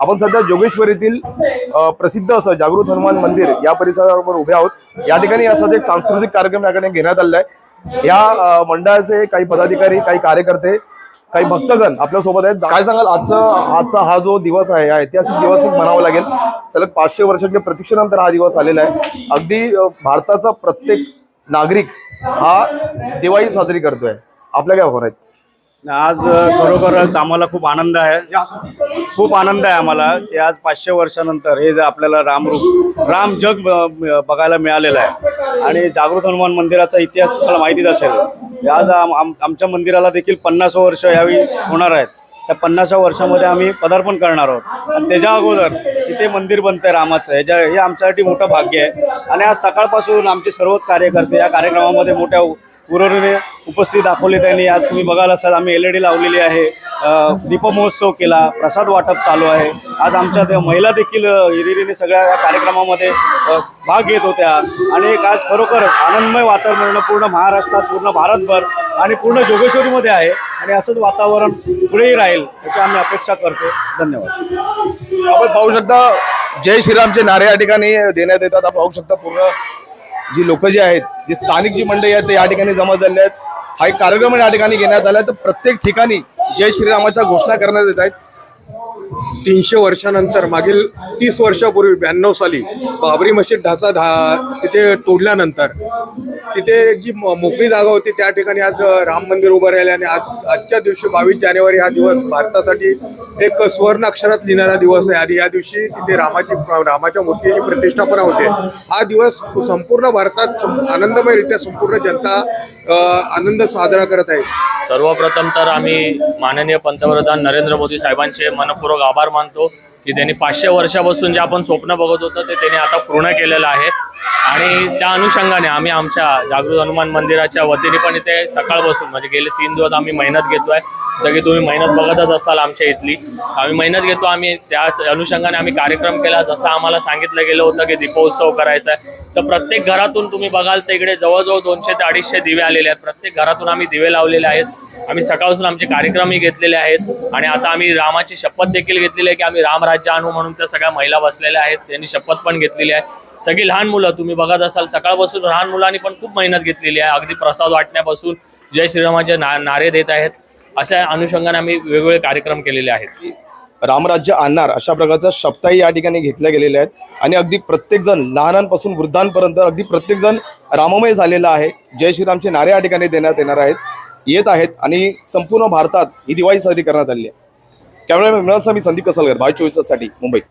आपण सध्या जोगेश्वरीतील प्रसिद्ध असं जागृत हनुमान मंदिर या परिसरावर उभे आहोत. या ठिकाणी असाच एक सांस्कृतिक कार्यक्रम या ठिकाणी घेण्यात आलेला आहे. या मंडळाचे काही पदाधिकारी काही कार्यकर्ते काही भक्तगण आपल्यासोबत आहेत. काय सांगाल? आजचा आजचा हा जो दिवस आहे हा ऐतिहासिक दिवसच म्हणावा लागेल. सलग पाचशे वर्षाच्या प्रतीक्षेनंतर हा दिवस आलेला आहे. अगदी भारताचा प्रत्येक नागरिक हा दिवाळी साजरी करतोय. आपल्या काय भावना आहेत? आज खरोखरच आम्हाला खूप आनंद आहे. खूप आनंद आहे आम्हाला की आज पाचशे वर्षानंतर हे जे आपल्याला रामरूप राम जग बघायला मिळालेलं आहे. आणि जागृत हनुमान मंदिराचा इतिहास तुम्हाला माहितीच असेल. आज आम- आम- आमच्या मंदिराला देखील पन्नास वर्ष यावेळी होणार आहेत. त्या पन्नासव्या वर्षामध्ये आम्ही पदार्पण करणार आहोत. आणि त्याच्या अगोदर इथे मंदिर बनतंय रामाचं. ह्याच्या हे आमच्यासाठी मोठं भाग्य आहे. आणि आज सकाळपासून आमचे सर्वच कार्यकर्ते या कार्यक्रमामध्ये मोठ्या उरोरीने उपस्थित दाखवली त्यांनी. आज तुम्ही बघाल असाल आम्ही एल ई डी लावलेली आहे. दीपमहोत्सव केला प्रसाद वाटप चालू आहे. आज आमच्या त्या महिला देखील हिरिरीने सगळ्या या कार्यक्रमामध्ये भाग घेत होत्या. आणि एक आज खरोखर आनंदमय वातावरण पूर्ण महाराष्ट्रात पूर्ण भारतभर आणि पूर्ण जोगेश्वरीमध्ये आहे. आणि असंच वातावरण पुढेही राहील याची आम्ही अपेक्षा करतो. धन्यवाद. आपण पाहू शकता जय श्रीरामचे नारे या ठिकाणी देण्यात येतात. आपण पाहू शकता पूर्ण जी लोक जी आहेत जी स्थानिक जी मंडळी आहेत ते या ठिकाणी जमा झाले आहेत. हा एक कार्यक्रम या ठिकाणी घेण्यात आला आहे. तर प्रत्येक ठिकाणी जय श्रीरामाच्या घोषणा करण्यात येत आहेत. तीनशे वर्षानंतर मागील तीस वर्षापूर्वी ब्याण्णव साली बाबरी मशीद ढाचा ढा तिथे तोडल्यानंतर तिथे जी मोकळी जागा होती त्या ठिकाणी आज राम मंदिर उभं राहिले आणि आज आजच्या दिवशी बावीस जानेवारी हा दिवस भारतासाठी एक सुवर्ण अक्षरात लिहिणारा दिवस आहे. आणि या दिवशी तिथे रामाची रामाच्या मूर्तीची प्रतिष्ठापना होते. हा दिवस संपूर्ण भारतात आनंदमयरित्या संपूर्ण जनता आनंद साजरा करत आहे. सर्वप्रथम तर आम्ही माननीय पंतप्रधान नरेंद्र मोदी साहेबांचे मनपूर्वक आभार मानतो की त्यांनी पाचशे वर्षापासून जे आपण स्वप्न बघत होतो ते त्यांनी आता पूर्ण केलेलं आहे. आणि त्या अनुषंगाने आम्ही आमच्या जागृत हनुमान मंदिराच्या वतीने पण इथे सकाळपासून म्हणजे गेले तीन दिवस आम्ही मेहनत घेतो आहे सगळी तुम्ही मेहनत बघतच असाल आमच्या इथली. आम्ही मेहनत घेतो आम्ही त्याच अनुषंगाने आम्ही कार्यक्रम केला. जसं आम्हाला सांगितलं गेलं होतं की दीपोत्सव करायचा आहे. तर प्रत्येक घरातून तुम्ही बघाल तर इकडे जवळजवळ दोनशे ते अडीचशे दिवे आलेले आहेत. प्रत्येक घरातून आम्ही दिवे लावलेले आहेत. आम्ही सकाळपासून आमचे कार्यक्रमही घेतलेले आहेत आणि आता आम्ही रामाची शपथ देखील घेतलेली आहे की आम्ही रामराज्य आणू म्हणून त्या सगळ्या महिला बसलेल्या आहेत त्यांनी शपथ पण घेतलेली आहे. सगळी लहान मुलं तुम्ही बघत असाल सकाळपासून लहान मुलांनी पण खूप मेहनत घेतलेली आहे. अगदी प्रसाद वाटण्यापासून जय श्रीरामाचे ना नारे देत आहेत. अशा अनुषंगाने आम्ही वेगवेगळे कार्यक्रम केलेले आहेत. रामराज्य आणणार अशा प्रकारच्या शब्दही या ठिकाणी घेतल्या गेलेल्या आहेत. आणि अगदी प्रत्येकजण लहानांपासून वृद्धांपर्यंत अगदी प्रत्येकजण राममय झालेला आहे. जय श्रीरामचे नारे या ठिकाणी देण्यात येणार आहेत. येत आहेत आणि संपूर्ण भारतात ही दिवाळी साजरी करण्यात आली आहे. कॅमेरामॅन मिळालसा मी संदीप कसालकर बाय चोवीससाठी मुंबई